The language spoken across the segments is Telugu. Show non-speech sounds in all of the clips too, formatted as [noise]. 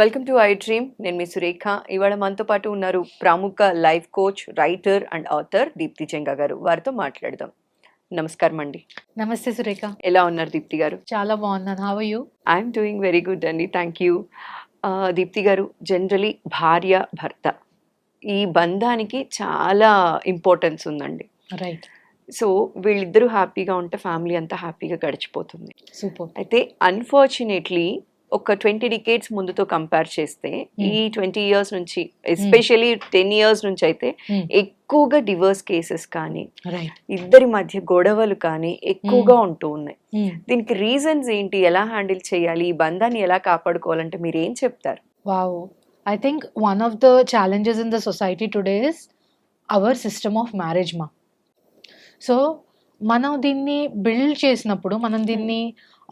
వెల్కమ్ టు ఐ డ్రీమ్ నేను మీ సురేఖ. ఇవాళ మనతో పాటు ఉన్నారు ప్రముఖ life coach writer and author Deepti Chenga garu. వారితో మాట్లాడదాం. నమస్కారం అండి. నమస్తే సురేఖ. ఎలా ఉన్నారు దీప్తి గారు? చాలా బాగున్నాను. How you I'm doing very good అండి. Thank you Deepti garu generally భార్య భర్త. ఈ బంధానికి చాలా ఇంపార్టెన్స్ ఉందండి. రైట్ సో వీళ్ళిద్దరూ హ్యాపీగా ఉంటే ఫ్యామిలీ అంతా హ్యాపీగా గడిచిపోతుంది. సూపర్. అయితే అన్ఫార్చునేట్లీ ఒక ట్వంటీ డికేట్స్ ముందుతో కంపేర్ చేస్తే ఈ ట్వంటీ ఇయర్స్ నుంచి ఎస్పెషలీ టెన్ ఇయర్స్ నుంచి అయితే ఎక్కువగా డివర్స్ కేసెస్ కానీ ఇద్దరి మధ్య గొడవలు కానీ ఎక్కువగా ఉంటూ ఉన్నాయి. దీనికి రీజన్స్ ఏంటి? ఎలా హ్యాండిల్ చేయాలి? ఈ బంధాన్ని ఎలా కాపాడుకోవాలంటే మీరు ఏం చెప్తారు? Wow. I think one of the challenges in the society today is our system of marriage మా సో మనం దీన్ని బిల్డ్ చేసినప్పుడు మనం దీన్ని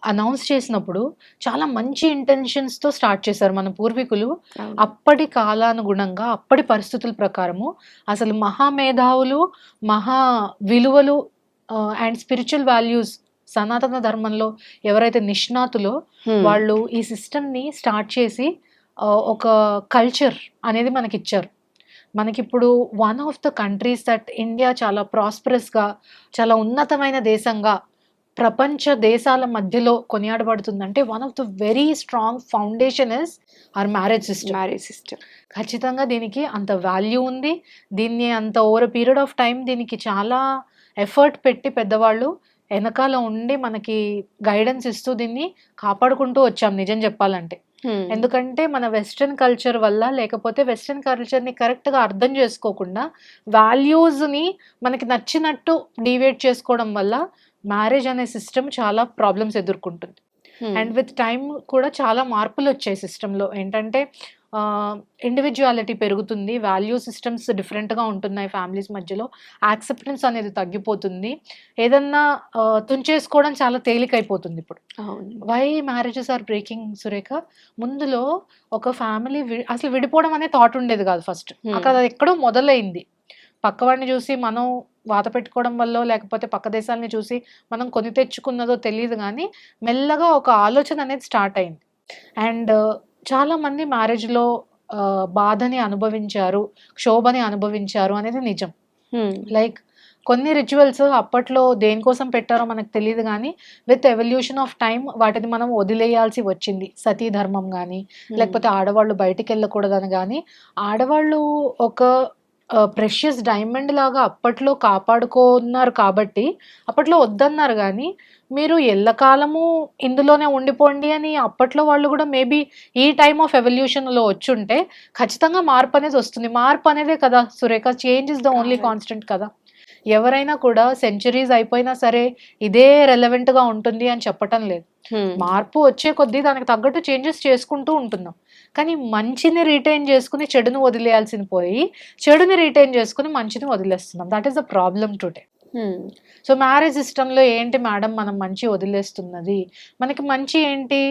అనౌన్స్ చేసినప్పుడు చాలా మంచి ఇంటెన్షన్స్తో స్టార్ట్ చేశారు మన పూర్వీకులు. అప్పటి కాలానుగుణంగా అప్పటి పరిస్థితుల ప్రకారము అసలు మహామేధావులు మహా విలువలు అండ్ స్పిరిచువల్ వాల్యూస్ సనాతన ధర్మంలో ఎవరైతే నిష్ణాతులో వాళ్ళు ఈ సిస్టమ్ని స్టార్ట్ చేసి ఒక కల్చర్ అనేది మనకి ఇచ్చారు మనకిప్పుడు one of the countries that India చాలా ప్రాస్పరస్గా చాలా ఉన్నతమైన దేశంగా ప్రపంచ దేశాల మధ్యలో కొనియాడబడుతుందంటే one of the very strong foundation is our marriage system marriage system ఖచ్చితంగా దీనికి అంత వాల్యూ ఉంది. దీన్ని అంత ఓవర్ పీరియడ్ ఆఫ్ టైం దీనికి చాలా ఎఫర్ట్ పెట్టి పెద్దవాళ్ళు వెనకాల ఉండి మనకి గైడెన్స్ ఇస్తూ దీన్ని కాపాడుకుంటూ వచ్చాం నిజం చెప్పాలంటే. ఎందుకంటే మన వెస్ట్రన్ కల్చర్ వల్ల లేకపోతే వెస్ట్రన్ కల్చర్ని కరెక్ట్గా అర్థం చేసుకోకుండా వాల్యూస్ని మనకి నచ్చినట్టు డివేట్ చేసుకోవడం వల్ల మ్యారేజ్ అనే సిస్టమ్ చాలా ప్రాబ్లమ్స్ ఎదుర్కొంటుంది. అండ్ విత్ టైం కూడా చాలా మార్పులు వచ్చాయి సిస్టంలో ఏంటంటే ఇండివిజువాలిటీ పెరుగుతుంది వాల్యూ సిస్టమ్స్ డిఫరెంట్గా ఉంటున్నాయి ఫ్యామిలీస్ మధ్యలో. యాక్సెప్టెన్స్ అనేది తగ్గిపోతుంది. ఏదన్నా తుంచేసుకోవడం చాలా తేలికైపోతుంది ఇప్పుడు. Why marriages are breaking Surekha? ముందులో ఒక ఫ్యామిలీ అసలు విడిపోవడం అనే థాట్ ఉండేది కాదు ఫస్ట్. అక్కడ అది ఎక్కడో మొదలైంది. పక్కవాడిని చూసి మనం వాత పెట్టుకోవడం వల్ల లేకపోతే పక్క దేశాలని చూసి మనం కొని తెచ్చుకున్నదో తెలియదు కానీ మెల్లగా ఒక ఆలోచన అనేది స్టార్ట్ అయింది. అండ్ చాలా మంది మ్యారేజ్లో బాధని అనుభవించారు క్షోభని అనుభవించారు అనేది నిజం. లైక్ కొన్ని రిచువల్స్ అప్పట్లో దేనికోసం పెట్టారో మనకు తెలియదు కానీ విత్ ఎవల్యూషన్ ఆఫ్ టైం వాటిని మనం వదిలేయాల్సి వచ్చింది. సతీ ధర్మం కానీ లేకపోతే ఆడవాళ్ళు బయటికి వెళ్ళకూడదని కానీ ఆడవాళ్ళు ఒక ప్రెషియస్ డైమండ్ లాగా అప్పట్లో కాపాడుకున్నారు కాబట్టి అప్పట్లో వద్దన్నారు కానీ మీరు ఎల్లకాలము ఇందులోనే ఉండిపోండి అని అప్పట్లో వాళ్ళు కూడా మేబీ ఈ టైమ్ ఆఫ్ ఎవల్యూషన్లో వచ్చుంటే ఖచ్చితంగా మార్పు అనేది వస్తుంది. మార్పు అనేదే కదా Surekha change is the only. Constant కదా. ఎవరైనా కూడా సెంచరీస్ అయిపోయినా సరే ఇదే రెలవెంట్గా ఉంటుంది అని చెప్పటం లేదు. మార్పు వచ్చే కొద్దీ దానికి తగ్గట్టు చేంజెస్ చేసుకుంటూ ఉంటున్నాం. కానీ మంచిని రీటైన్ చేసుకుని చెడుని వదిలేయాల్సింది పోయి చెడుని రీటైన్ చేసుకుని మంచిని వదిలేస్తున్నాం. That is the problem today so marriage సిస్టంలో ఏంటి మేడం మనం మంచి వదిలేస్తున్నది? మనకి మంచి ఏంటి?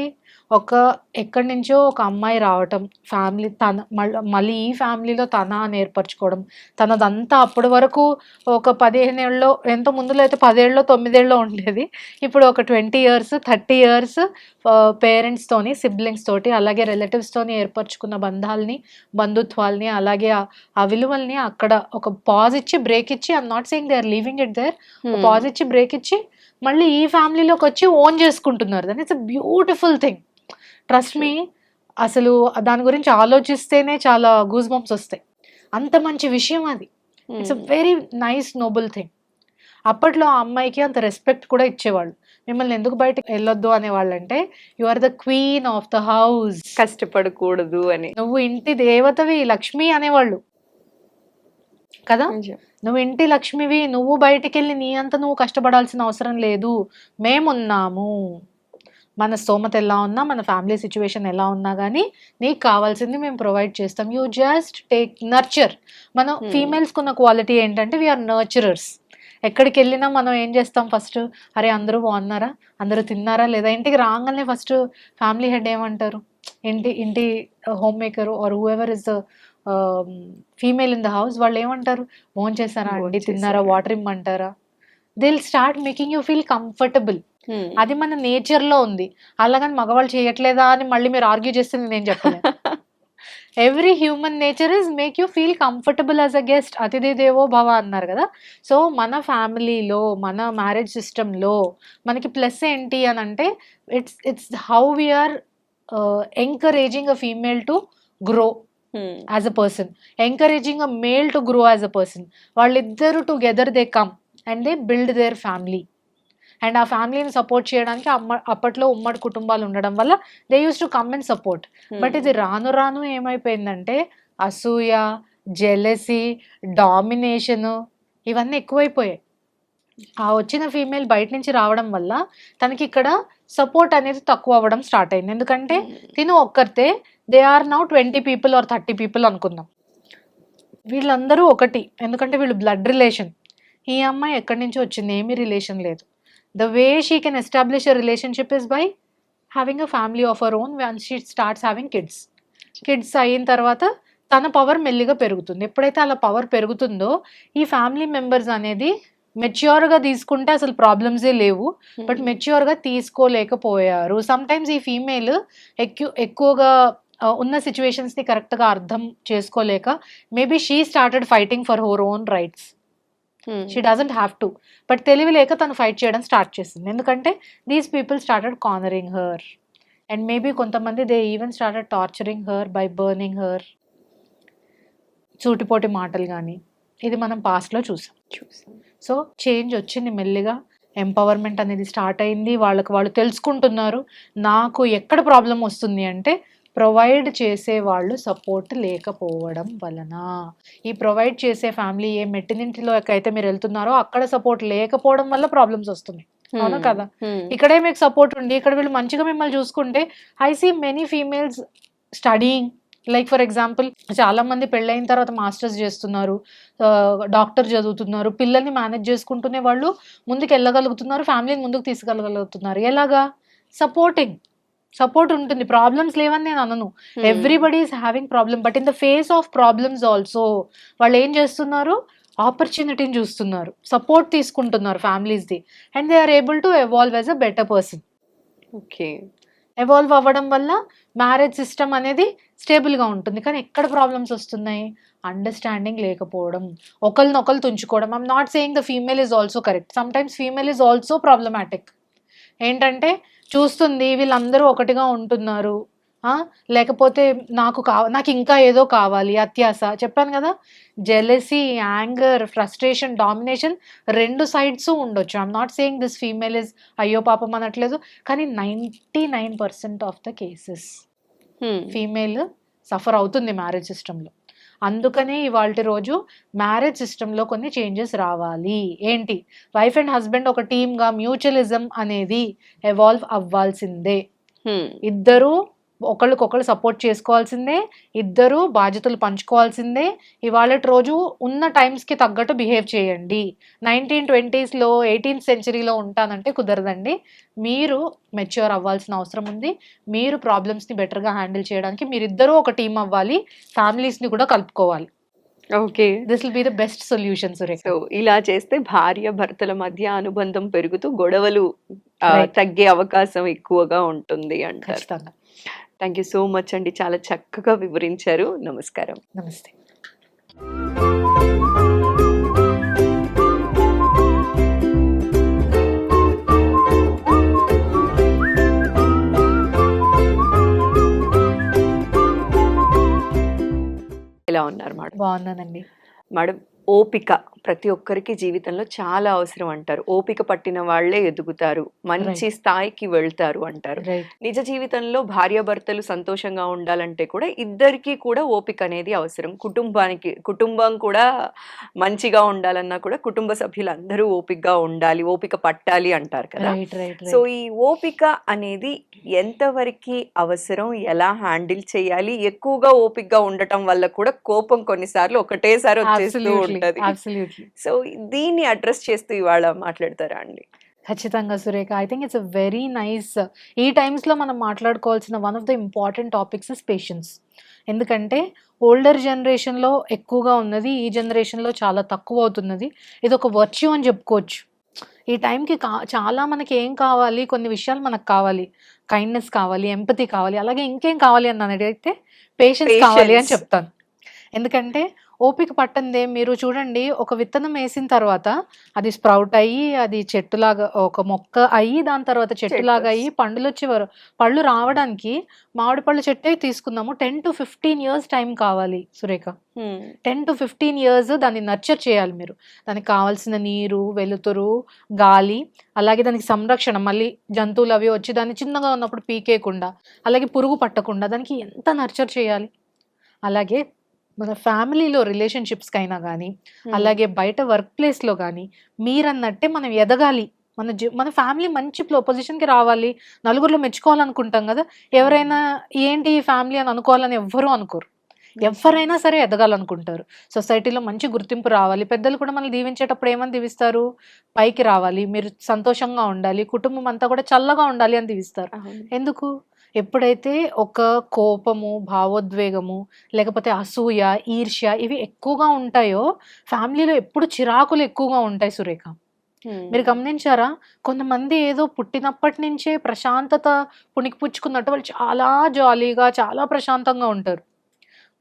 ఒక ఎక్కడి నుంచో ఒక అమ్మాయి రావటం ఫ్యామిలీ తన మళ్ళీ మళ్ళీ ఈ ఫ్యామిలీలో తన అని ఏర్పరచుకోవడం తనదంతా అప్పటి వరకు ఒక పదిహేను ఏళ్ళలో ఎంత ముందులో అయితే పదేళ్ళలో తొమ్మిదేళ్ళలో ఉండేది. ఇప్పుడు ఒక ట్వంటీ ఇయర్స్ థర్టీ ఇయర్స్ పేరెంట్స్తోని సిబ్లింగ్స్ తోటి అలాగే రిలేటివ్స్తోని ఏర్పరచుకున్న బంధాలని బంధుత్వాల్ని అలాగే ఆ- విలువల్ని అక్కడ ఒక పాజ్ ఇచ్చి బ్రేక్ ఇచ్చి I'm not saying they are leaving it there pause ఇచ్చి బ్రేక్ ఇచ్చి మళ్ళీ ఈ ఫ్యామిలీలోకి వచ్చి ఓన్ చేసుకుంటున్నారు. That it's a beautiful thing trust me అసలు దాని గురించి ఆలోచిస్తేనే చాలా గూస్ బంప్స్ వస్తాయి. అంత మంచి విషయం అది. It's a very nice noble thing అప్పట్లో ఆ అమ్మాయికి అంత రెస్పెక్ట్ కూడా ఇచ్చేవాళ్ళు. మిమ్మల్ని ఎందుకు బయటకు వెళ్ళొద్దు అనేవాళ్ళు అంటే you are the queen of the house కష్టపడకూడదు అని. నువ్వు ఇంటి దేవతవి లక్ష్మి అనేవాళ్ళు. కదా? నువ్వు ఇంటి లక్ష్మివి నువ్వు బయటికి వెళ్ళి నీ అంత నువ్వు కష్టపడాల్సిన అవసరం లేదు. మేమున్నాము. మన స్తోమత ఎలా ఉన్నా మన ఫ్యామిలీ సిచ్యువేషన్ ఎలా ఉన్నా కానీ నీకు కావాల్సింది మేము ప్రొవైడ్ చేస్తాం. You just take nurture. మనం. ఫీమేల్స్కి ఉన్న క్వాలిటీ ఏంటంటే వీఆర్ నర్చరర్స్. ఎక్కడికి వెళ్ళినా మనం ఏం చేస్తాం ఫస్ట్? అరే అందరూ బాగున్నారా? అందరూ తిన్నారా లేదా? ఇంటికి రాగానే ఫస్ట్ ఫ్యామిలీ హెడ్ ఏమంటారు? ఇంటి ఇంటి home maker or whoever is the female in the house వాళ్ళు ఏమంటారు ఫోన్ చేశారా అండి? తిన్నారా? వాటర్ ఇమ్మంటారా? They'll start making you feel comfortable. అది మన నేచర్లో ఉంది. అలాగని మగవాళ్ళు చేయట్లేదా అని మళ్ళీ మీరు ఆర్గ్యూ చేస్తే నేను చెప్పలేదు every human nature is make you feel comfortable as a guest అతిథి దేవో భవ అన్నారు కదా. సో మన ఫ్యామిలీలో మన మ్యారేజ్ సిస్టంలో మనకి ప్లస్ ఏంటి అని అంటే it's it's how we are encouraging a female to grow. As a person encouraging a male to grow as a person వాళ్ళిద్దరు together they come and they build their family and ఆ ఫ్యామిలీని సపోర్ట్ చేయడానికి అమ్మ అప్పట్లో ఉమ్మడి కుటుంబాలు ఉండడం వల్ల they use to come and support but ఇది రాను రాను ఏమైపోయిందంటే అసూయ జెలసీ డామినేషన్ ఇవన్నీ ఎక్కువైపోయాయి. ఆ వచ్చిన ఫీమేల్ బయట నుంచి రావడం వల్ల తనకి ఇక్కడ సపోర్ట్ అనేది తక్కువ అవ్వడం స్టార్ట్ అయింది. ఎందుకంటే తిను ఒక్కరితే they are now twenty people or thirty people అనుకుందాం. వీళ్ళందరూ ఒకటి ఎందుకంటే వీళ్ళు బ్లడ్ రిలేషన్ ఈ అమ్మాయి ఎక్కడి నుంచి వచ్చింది ఏమీ రిలేషన్ లేదు. The way she can establish a relationship is by having a family of our own one she starts having kids kids అయిన తర్వాత తన పవర్ మెల్లిగా పెరుగుతుంది. ఎప్పుడైతే అలా పవర్ పెరుగుతుందో ఈ ఫ్యామిలీ మెంబర్స్ అనేది మెచ్యూర్గా తీసుకుంటే అసలు ప్రాబ్లమ్సే లేవు. బట్ మెచ్యూర్గా తీసుకోలేకపోయారు. సమ్ టైమ్స్ ఈ ఫీమేల్ ఎక్కువ ఎక్కువగా ఉన్న సిచ్యువేషన్స్ని కరెక్ట్గా అర్థం చేసుకోలేక maybe she started fighting for her own rights. She doesn't have to but తెలివి లేక తను ఫైట్ చేయడం స్టార్ట్ చేసింది. ఎందుకంటే these people started cornering her and maybe కొంతమంది they even started torturing her by burning her సూటిపోటి మాటలు కానీ ఇది మనం పాస్ట్లో చూసాం. చూసాం. సో చేంజ్ వచ్చింది మెల్లిగా. ఎంపవర్మెంట్ అనేది స్టార్ట్ అయింది. వాళ్ళకి వాళ్ళు తెలుసుకుంటున్నారు. నాకు ఎక్కడ ప్రాబ్లం వస్తుంది అంటే ప్రొవైడ్ చేసే వాళ్ళు సపోర్ట్ లేకపోవడం వలన. ఈ ప్రొవైడ్ చేసే ఫ్యామిలీ ఏ మెట్టినింటిలో అయితే మీరు వెళ్తున్నారో అక్కడ సపోర్ట్ లేకపోవడం వల్ల ప్రాబ్లమ్స్ వస్తున్నాయి. అవునా. కదా. ఇక్కడే మీకు సపోర్ట్ ఉంది. ఇక్కడ వీళ్ళు మంచిగా మిమ్మల్ని చూసుకుంటే I see many females studying. Like for example చాలా మంది పెళ్ళైన తర్వాత మాస్టర్స్ చేస్తున్నారు. డాక్టర్ చదువుతున్నారు. పిల్లల్ని మేనేజ్ చేసుకుంటూనే వాళ్ళు ముందుకు వెళ్ళగలుగుతున్నారు ఫ్యామిలీని ముందుకు తీసుకెళ్ళగలుగుతున్నారు. ఎలాగా? సపోర్టింగ్. సపోర్ట్ ఉంటుంది. ప్రాబ్లమ్స్ లేవని నేను అనను. Everybody is having problem but in the face of problems also వాళ్ళు ఏం చేస్తున్నారు? ఆపర్చునిటీని చూస్తున్నారు. సపోర్ట్ తీసుకుంటున్నారు ఫ్యామిలీస్ది and they are able to evolve as a better person okay evolve అవ్వడం వల్ల మ్యారేజ్ సిస్టమ్ అనేది స్టేబుల్గా ఉంటుంది. కానీ ఎక్కడ ప్రాబ్లమ్స్ వస్తున్నాయి? అండర్స్టాండింగ్ లేకపోవడం. ఒకరినొకరు తుంచుకోవడం. I'm not saying the female is also correct sometimes female is also problematic ఏంటంటే చూస్తుంది వీళ్ళందరూ ఒకటిగా ఉంటున్నారు. లేకపోతే నాకు కావ నాకు ఇంకా ఏదో కావాలి అత్యాస. చెప్పాను కదా? జెలసీ యాంగర్ ఫ్రస్ట్రేషన్ డామినేషన్ రెండు సైడ్స్ ఉండొచ్చు. I'm not saying this female is అయ్యో పాపం అనట్లేదు. కానీ ninety nine percent of the cases. Female suffer అవుతుంది మ్యారేజ్ సిస్టంలో అందుకనే ఇవాళ రోజు మ్యారేజ్ సిస్టంలో కొన్ని చేంజెస్ రావాలి. ఏంటి? వైఫ్ అండ్ హస్బెండ్ ఒక టీమ్గా మ్యూచువలిజం అనేది ఎవాల్వ్ అవ్వాల్సిందే. ఇద్దరు ఒకళ్ళకొకళ్ళు సపోర్ట్ చేసుకోవాల్సిందే ఇద్దరు బాధ్యతలు పంచుకోవాల్సిందే. ఇవాళ రోజు ఉన్న టైమ్స్కి తగ్గట్టు బిహేవ్ చేయండి. నైన్టీన్ ట్వంటీస్లో ఎయిటీన్త్ సెంచరీలో ఉంటానంటే కుదరదండి. మీరు మెచ్యూర్ అవ్వాల్సిన అవసరం ఉంది. మీరు ప్రాబ్లమ్స్ని బెటర్గా హ్యాండిల్ చేయడానికి మీరిద్దరూ ఒక టీం అవ్వాలి. ఫ్యామిలీస్ని కూడా కలుపుకోవాలి. Okay this will be the best solution Surekha so ఇలా చేస్తే భార్య భర్తల మధ్య అనుబంధం పెరుగుతూ గొడవలు. తగ్గే అవకాశం ఎక్కువగా ఉంటుంది అంటారు. థ్యాంక్ యూ సో మచ్ అండి. చాలా చక్కగా వివరించారు. నమస్కారం. నమస్తే. ఎలా ఉన్నారు మేడం? బాగున్నానండి. మేడం ఓపిక ప్రతి ఒక్కరికి జీవితంలో చాలా అవసరం అంటారు. ఓపిక పట్టిన వాళ్ళే ఎదుగుతారు. మంచి స్థాయికి వెళ్తారు అంటారు. నిజ జీవితంలో భార్యాభర్తలు సంతోషంగా ఉండాలంటే కూడా ఇద్దరికీ కూడా ఓపిక అనేది అవసరం. కుటుంబానికి కుటుంబం కూడా మంచిగా ఉండాలన్నా కూడా కుటుంబ సభ్యులందరూ ఓపికగా ఉండాలి ఓపిక పట్టాలి అంటారు కదా. సో ఈ ఓపిక అనేది ఎంతవరకు అవసరం ఎలా హ్యాండిల్ చేయాలి ఎక్కువగా ఓపికగా ఉండటం వల్ల కూడా కోపం కొన్నిసార్లు ఒకటేసారి వచ్చేస్తూ ఉంటది. సో దీన్ని అడ్రస్ చేస్తూ ఇవాళ మాట్లాడతారా అండి? ఖచ్చితంగా Surekha. I think it's a very nice ఈ టైమ్స్లో మనం మాట్లాడుకోవాల్సిన one of the important topics is patience ఎందుకంటే ఓల్డర్ జనరేషన్లో ఎక్కువగా ఉన్నది ఈ జనరేషన్లో చాలా తక్కువ అవుతున్నది. ఇది ఒక వర్చ్యూ అని చెప్పుకోవచ్చు. ఈ టైంకి కా చాలా మనకి ఏం కావాలి? కొన్ని విషయాలు మనకు కావాలి. కైండ్నెస్ కావాలి ఎంపతి కావాలి అలాగే ఇంకేం కావాలి అని అడిగితే పేషెన్స్ కావాలి అని. చెప్తాను. ఎందుకంటే ఓపిక పట్టందే. మీరు చూడండి ఒక విత్తనం వేసిన తర్వాత అది స్ప్రౌట్ అయ్యి అది చెట్టులాగా ఒక మొక్క అయ్యి దాని తర్వాత చెట్టులాగా అయ్యి పండులు వచ్చేవారు పళ్ళు రావడానికి మామిడి పళ్ళు చెట్టే తీసుకుందాము. Ten to fifteen years time కావాలి Surekha. Ten to fifteen years దాన్ని నర్చర్ చేయాలి మీరు. దానికి కావాల్సిన నీరు వెలుతురు గాలి అలాగే దానికి సంరక్షణ మళ్ళీ జంతువులు అవి వచ్చి దాన్ని చిన్నగా ఉన్నప్పుడు పీకేయకుండా అలాగే పురుగు పట్టకుండా దానికి ఎంత నర్చర్ చేయాలి? అలాగే మన ఫ్యామిలీలో రిలేషన్షిప్స్కి అయినా కానీ అలాగే బయట వర్క్ ప్లేస్లో కానీ మీరన్నట్టే మనం ఎదగాలి. మన జీ మన ఫ్యామిలీ మంచి పొజిషన్కి రావాలి. నలుగురిలో మెచ్చుకోవాలనుకుంటాం కదా. ఎవరైనా ఏంటి ఈ ఫ్యామిలీ అని అనుకోవాలని ఎవ్వరూ అనుకోరు. ఎవరైనా సరే ఎదగాలనుకుంటారు. సొసైటీలో మంచి గుర్తింపు రావాలి. పెద్దలు కూడా మనల్ని దీవించేటప్పుడు ఏమని దీవిస్తారు? పైకి రావాలి. మీరు సంతోషంగా ఉండాలి. కుటుంబం అంతా కూడా చల్లగా ఉండాలి అని దీవిస్తారు. ఎందుకు? ఎప్పుడైతే ఒక కోపము భావోద్వేగము లేకపోతే అసూయ ఈర్ష్య ఇవి ఎక్కువగా ఉంటాయో ఫ్యామిలీలో ఎప్పుడు చిరాకులు ఎక్కువగా ఉంటాయి సురేఖ. మీరు గమనించారా? కొంతమంది ఏదో పుట్టినప్పటి నుంచే ప్రశాంతత పుణికిపుచ్చుకున్నట్టు వాళ్ళు చాలా జాలీగా చాలా ప్రశాంతంగా ఉంటారు.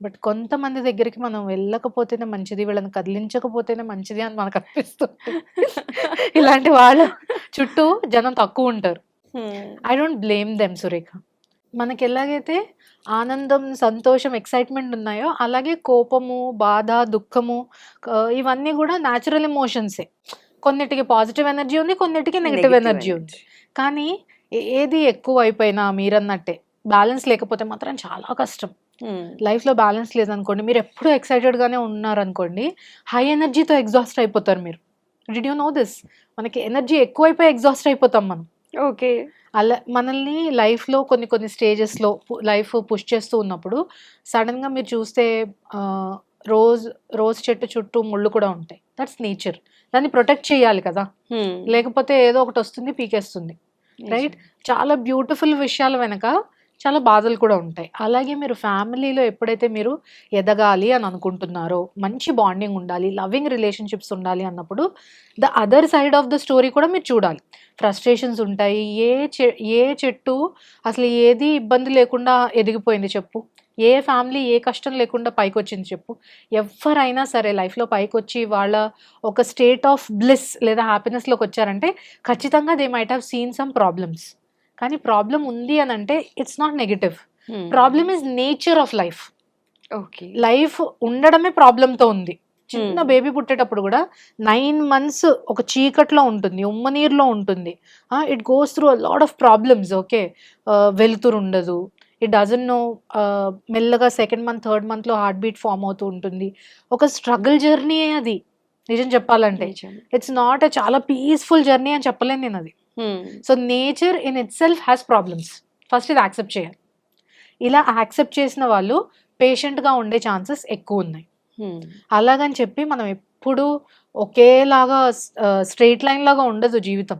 బట్ కొంతమంది దగ్గరికి మనం వెళ్ళకపోతేనే మంచిది వీళ్ళని కదిలించకపోతేనే మంచిది అని మనకు అనిపిస్తుంది. [laughs] ఇలాంటి వాళ్ళ చుట్టూ జనం తక్కువ ఉంటారు. I don't blame them Surekha. మనకి ఎలాగైతే ఆనందం సంతోషం ఎక్సైట్మెంట్ ఉన్నాయో అలాగే కోపము బాధ దుఃఖము ఇవన్నీ కూడా న్యాచురల్ ఎమోషన్సే కొన్నిటికి పాజిటివ్ ఎనర్జీ ఉంది కొన్నిటికి నెగిటివ్ ఎనర్జీ ఉంది. కానీ ఏది ఎక్కువ అయిపోయినా మీరన్నట్టే బ్యాలెన్స్ లేకపోతే మాత్రం చాలా కష్టం. లైఫ్లో బ్యాలెన్స్ లేదనుకోండి మీరు ఎప్పుడూ ఎక్సైటెడ్గానే ఉన్నారనుకోండి హై ఎనర్జీతో ఎగ్జాస్ట్ అయిపోతారు మీరు. డిడ్ యూ నో దిస్ మనకి ఎనర్జీ ఎక్కువైపోయి ఎగ్జాస్ట్ అయిపోతాం మనం. ఓకే. అలా మనల్ని లైఫ్లో కొన్ని కొన్ని స్టేజెస్లో లైఫ్ పుష్ చేస్తూ ఉన్నప్పుడు సడన్గా మీరు చూస్తే రోజ్ రోజ్ చెట్టు చుట్టూ ముళ్ళు కూడా ఉంటాయి. దట్స్ నేచర్ దాన్ని ప్రొటెక్ట్ చేయాలి కదా. లేకపోతే ఏదో ఒకటి వస్తుంది పీకేస్తుంది. రైట్ చాలా బ్యూటిఫుల్ విషయాల వెనక చాలా బాధలు కూడా ఉంటాయి. అలాగే మీరు ఫ్యామిలీలో ఎప్పుడైతే మీరు ఎదగాలి అని అనుకుంటున్నారో మంచి బాండింగ్ ఉండాలి లవింగ్ రిలేషన్షిప్స్ ఉండాలి అన్నప్పుడు the other side of the story కూడా మీరు చూడాలి. ఫ్రస్ట్రేషన్స్ ఉంటాయి. ఏ చె ఏ చెట్టు అసలు ఏది ఇబ్బంది లేకుండా ఎదిగిపోయింది చెప్పు. ఏ ఫ్యామిలీ ఏ కష్టం లేకుండా పైకి వచ్చింది చెప్పు. ఎవరైనా సరే లైఫ్లో పైకి వచ్చి వాళ్ళ ఒక స్టేట్ ఆఫ్ బ్లిస్ లేదా హ్యాపీనెస్లోకి వచ్చారంటే ఖచ్చితంగా they might have seen some problems. కానీ ప్రాబ్లం ఉంది అని అంటే it's not negative problem is nature of life okay life ఉండడమే ప్రాబ్లంతో ఉంది. చిన్న Hmm. బేబీ పుట్టేటప్పుడు కూడా నైన్ మంత్స్ ఒక చీకట్లో ఉంటుంది ఉమ్మనీరులో ఉంటుంది. It goes through lot of problems okay వెలుతురు ఉండదు. ఇట్ డజన్ నో మెల్లగా సెకండ్ మంత్ థర్డ్ మంత్లో హార్ట్ బీట్ ఫామ్ అవుతూ ఉంటుంది. ఒక స్ట్రగుల్ జర్నీ అది. నిజం చెప్పాలంటే. ఇట్స్ నాట్ చాలా పీస్ఫుల్ జర్నీ అని చెప్పలేను నేను అది. So nature in itself has problems first ఇది యాక్సెప్ట్ చేయాలి. ఇలా యాక్సెప్ట్ చేసిన వాళ్ళు పేషెంట్గా ఉండే ఛాన్సెస్ ఎక్కువ ఉన్నాయి. అలాగని చెప్పి మనం ఎప్పుడు ఒకేలాగా స్ట్రైట్ లైన్ లాగా ఉండదు జీవితం.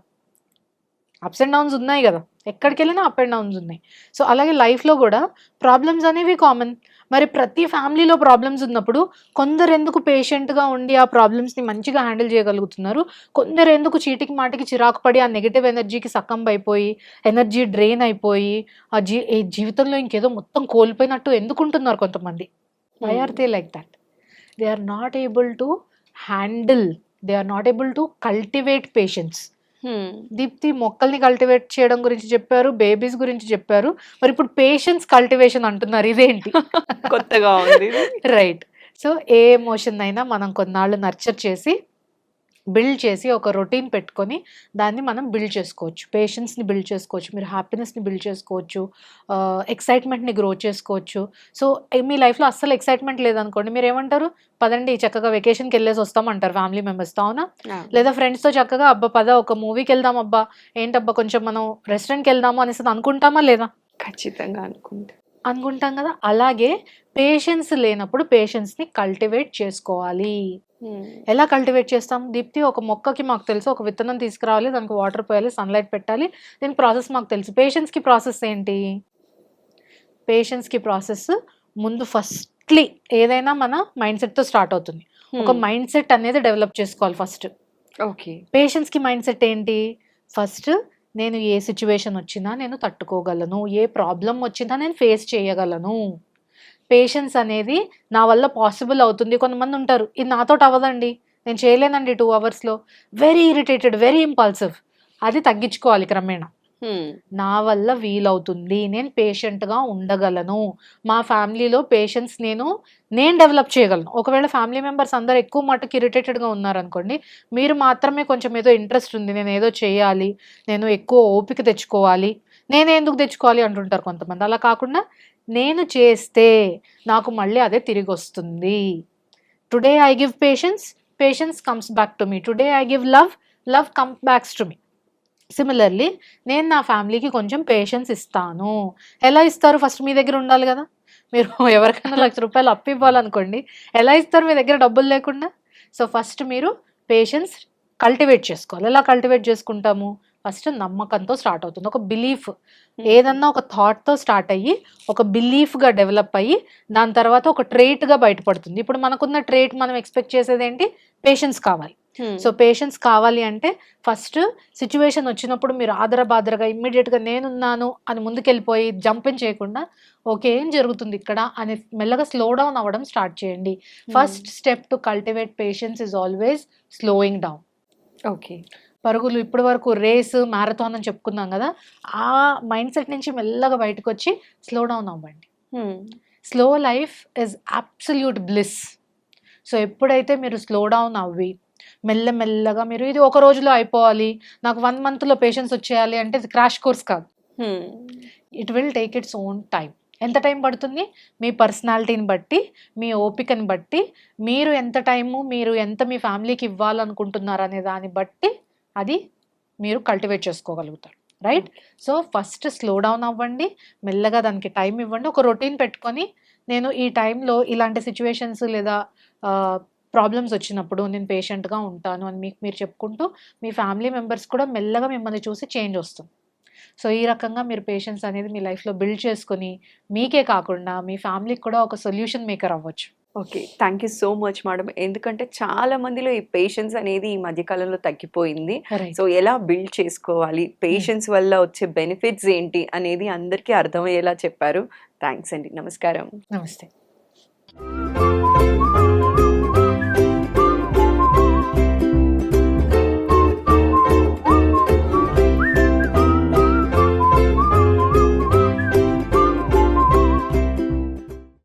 అప్స్ అండ్ డౌన్స్ ఉన్నాయి కదా. ఎక్కడికి వెళ్ళినా అప్ అండ్ డౌన్స్ ఉన్నాయి. సో అలాగే లైఫ్లో కూడా ప్రాబ్లమ్స్ అనేవి కామన్ మరి ప్రతి ఫ్యామిలీలో ప్రాబ్లమ్స్ ఉన్నప్పుడు కొందరు ఎందుకు పేషెంట్గా ఉండి ఆ ప్రాబ్లమ్స్ని మంచిగా హ్యాండిల్ చేయగలుగుతున్నారు? కొందరు ఎందుకు చీటికి మాటికి చిరాకు పడి ఆ నెగిటివ్ ఎనర్జీకి సకంబ్ అయిపోయి ఎనర్జీ డ్రైన్ అయిపోయి ఆ జీ ఈ జీవితంలో ఇంకేదో మొత్తం కోల్పోయినట్టు ఎందుకుంటున్నారు కొంతమంది? Why are they like that they are not able to handle they are not able to cultivate patience Deepti మొక్కల్ని కల్టివేట్ చేయడం గురించి చెప్పారు బేబీస్ గురించి చెప్పారు. మరి ఇప్పుడు పేషెన్స్ కల్టివేషన్ అంటున్నారు ఇదేంటి? కొత్తగా ఉంది [laughs] రైట్. సో ఏ ఎమోషన్ అయినా మనం కొన్నాళ్ళు నర్చర్ చేసి బిల్డ్ చేసి ఒక రొటీన్ పెట్టుకొని దాన్ని మనం బిల్డ్ చేసుకోవచ్చు. పేషెన్స్ని బిల్డ్ చేసుకోవచ్చు. మీరు హ్యాపీనెస్ని బిల్డ్ చేసుకోవచ్చు. ఎక్సైట్మెంట్ని గ్రో చేసుకోవచ్చు. సో మీ లైఫ్లో అస్సలు ఎక్సైట్మెంట్ లేదనుకోండి మీరు ఏమంటారు పదండి చక్కగా వెకేషన్కి వెళ్ళేసి వస్తామంటారు ఫ్యామిలీ మెంబర్స్తో అవునా? లేదా ఫ్రెండ్స్తో చక్కగా అబ్బా పద ఒక మూవీకి వెళ్దాం అబ్బా ఏంటబ్బా కొంచెం మనం రెస్టారెంట్కి వెళ్దాము అనేసి అనుకుంటామా లేదా? ఖచ్చితంగా అనుకుంటా. అనుకుంటాం కదా అలాగే పేషెన్స్ లేనప్పుడు పేషెన్స్ని కల్టివేట్ చేసుకోవాలి. ఎలా కల్టివేట్ చేస్తాం? దీప్తి ఒక మొక్కకి మాకు తెలుసు ఒక విత్తనం తీసుకురావాలి దానికి వాటర్ పోయాలి సన్లైట్ పెట్టాలి దీని ప్రాసెస్ మాకు తెలుసు. పేషెన్స్కి ప్రాసెస్ ఏంటి? పేషెన్స్కి ప్రాసెస్ ముందు ఫస్ట్లీ ఏదైనా మన మైండ్ సెట్తో స్టార్ట్ అవుతుంది. ఒక మైండ్ సెట్ అనేది డెవలప్ చేసుకోవాలి ఫస్ట్ ఓకే పేషెంట్స్కి మైండ్ సెట్ ఏంటి? ఫస్ట్ నేను ఏ సిచ్యువేషన్ వచ్చినా నేను తట్టుకోగలను ఏ ప్రాబ్లం వచ్చినా నేను ఫేస్ చేయగలను. పేషెన్స్ అనేది నా వల్ల పాసిబుల్ అవుతుంది. కొంతమంది ఉంటారు ఇది నాతో అవ్వదండి నేను చేయలేనండి టూ అవర్స్లో వెరీ ఇరిటేటెడ్ వెరీ ఇంపల్సివ్ అది తగ్గించుకోవాలి క్రమేణా. నా వల్ల వీలవుతుంది నేను పేషెంట్గా ఉండగలను. మా ఫ్యామిలీలో పేషెంట్స్ నేను నేను డెవలప్ చేయగలను. ఒకవేళ ఫ్యామిలీ మెంబర్స్ అందరు ఎక్కువ మటుకు ఇరిటేటెడ్గా ఉన్నారనుకోండి మీరు మాత్రమే కొంచెం ఏదో ఇంట్రెస్ట్ ఉంది నేను ఏదో చేయాలి నేను ఎక్కువ ఓపిక తెచ్చుకోవాలి నేను ఎందుకు తెచ్చుకోవాలి అంటుంటారు కొంతమంది. అలా కాకుండా నేను చేస్తే నాకు మళ్ళీ అదే తిరిగి వస్తుంది. Today I give patience patience comes back to me today I give love love come backs to me similarly నేను నా ఫ్యామిలీకి కొంచెం పేషెన్స్ ఇస్తాను. ఎలా ఇస్తారు? ఫస్ట్ మీ దగ్గర ఉండాలి కదా. మీరు [laughs] ఎవరికైనా లక్ష రూపాయలు అప్పు ఇవ్వాలనుకోండి. ఎలా ఇస్తారు మీ దగ్గర డబ్బులు లేకుండా? సో ఫస్ట్ మీరు పేషెన్స్ కల్టివేట్ చేసుకోవాలి. ఎలా కల్టివేట్ చేసుకుంటాము? ఫస్ట్ నమ్మకంతో స్టార్ట్ అవుతుంది. ఒక బిలీఫ్ ఏదన్నా ఒక థాట్తో స్టార్ట్ అయ్యి ఒక బిలీఫ్గా డెవలప్ అయ్యి దాని తర్వాత ఒక ట్రేట్గా బయటపడుతుంది. ఇప్పుడు మనకున్న ట్రేట్ మనం ఎక్స్పెక్ట్ చేసేది ఏంటి? పేషెన్స్ కావాలి. సో పేషెన్స్ కావాలి అంటే ఫస్ట్ సిచ్యువేషన్ వచ్చినప్పుడు మీరు ఆదర బాదరగా ఇమ్మీడియట్గా నేనున్నాను అని ముందుకెళ్ళిపోయి జంపింగ్ చేయకుండా ఓకే ఏం జరుగుతుంది ఇక్కడ? అని మెల్లగా స్లో డౌన్ అవ్వడం స్టార్ట్ చేయండి. First step to cultivate patience is always slowing down okay పరుగులు ఇప్పటి వరకు రేస్ మ్యారథాన్ అని చెప్పుకున్నాం కదా ఆ మైండ్ సెట్ నుంచి మెల్లగా బయటకు వచ్చి స్లో డౌన్ అవ్వండి slow life is absolute bliss so ఎప్పుడైతే మీరు స్లో డౌన్ అవ్వి మెల్లమెల్లగా మీరు ఇది ఒక రోజులో అయిపోవాలి. నాకు వన్ మంత్లో పేషెన్స్ వచ్చేయాలి అంటే ఇది క్రాష్ కోర్స్ కాదు. It will take its own time ఎంత టైం పడుతుంది? మీ పర్సనాలిటీని బట్టి మీ ఓపికని బట్టి మీరు ఎంత టైము మీరు ఎంత మీ ఫ్యామిలీకి ఇవ్వాలనుకుంటున్నారు అనే దాన్ని బట్టి అది మీరు కల్టివేట్ చేసుకోగలుగుతారు. Right so first slow down అవ్వండి. మెల్లగా దానికి టైం ఇవ్వండి. ఒక రొటీన్ పెట్టుకొని నేను ఈ టైంలో ఇలాంటి సిచ్యువేషన్స్ లేదా ప్రాబ్లమ్స్ వచ్చినప్పుడు నేను పేషెంట్గా ఉంటాను అని మీకు మీరు చెప్పుకుంటూ మీ ఫ్యామిలీ మెంబర్స్ కూడా మెల్లగా మిమ్మల్ని చూసి చేంజ్ వస్తుంది. సో ఈ రకంగా మీరు పేషెన్స్ అనేది మీ లైఫ్లో బిల్డ్ చేసుకొని మీకే కాకుండా మీ ఫ్యామిలీకి కూడా ఒక సొల్యూషన్ మేకర్ అవ్వచ్చు. Okay. Thank you so much madam. ఎందుకంటే చాలా మందిలో ఈ పేషెన్స్ అనేది ఈ మధ్యకాలంలో తగ్గిపోయింది. సో ఎలా బిల్డ్ చేసుకోవాలి? పేషెన్స్ వల్ల వచ్చే బెనిఫిట్స్ ఏంటి? అనేది అందరికీ అర్థమయ్యేలా చెప్పారు. థ్యాంక్స్ అండి. నమస్కారం. నమస్తే.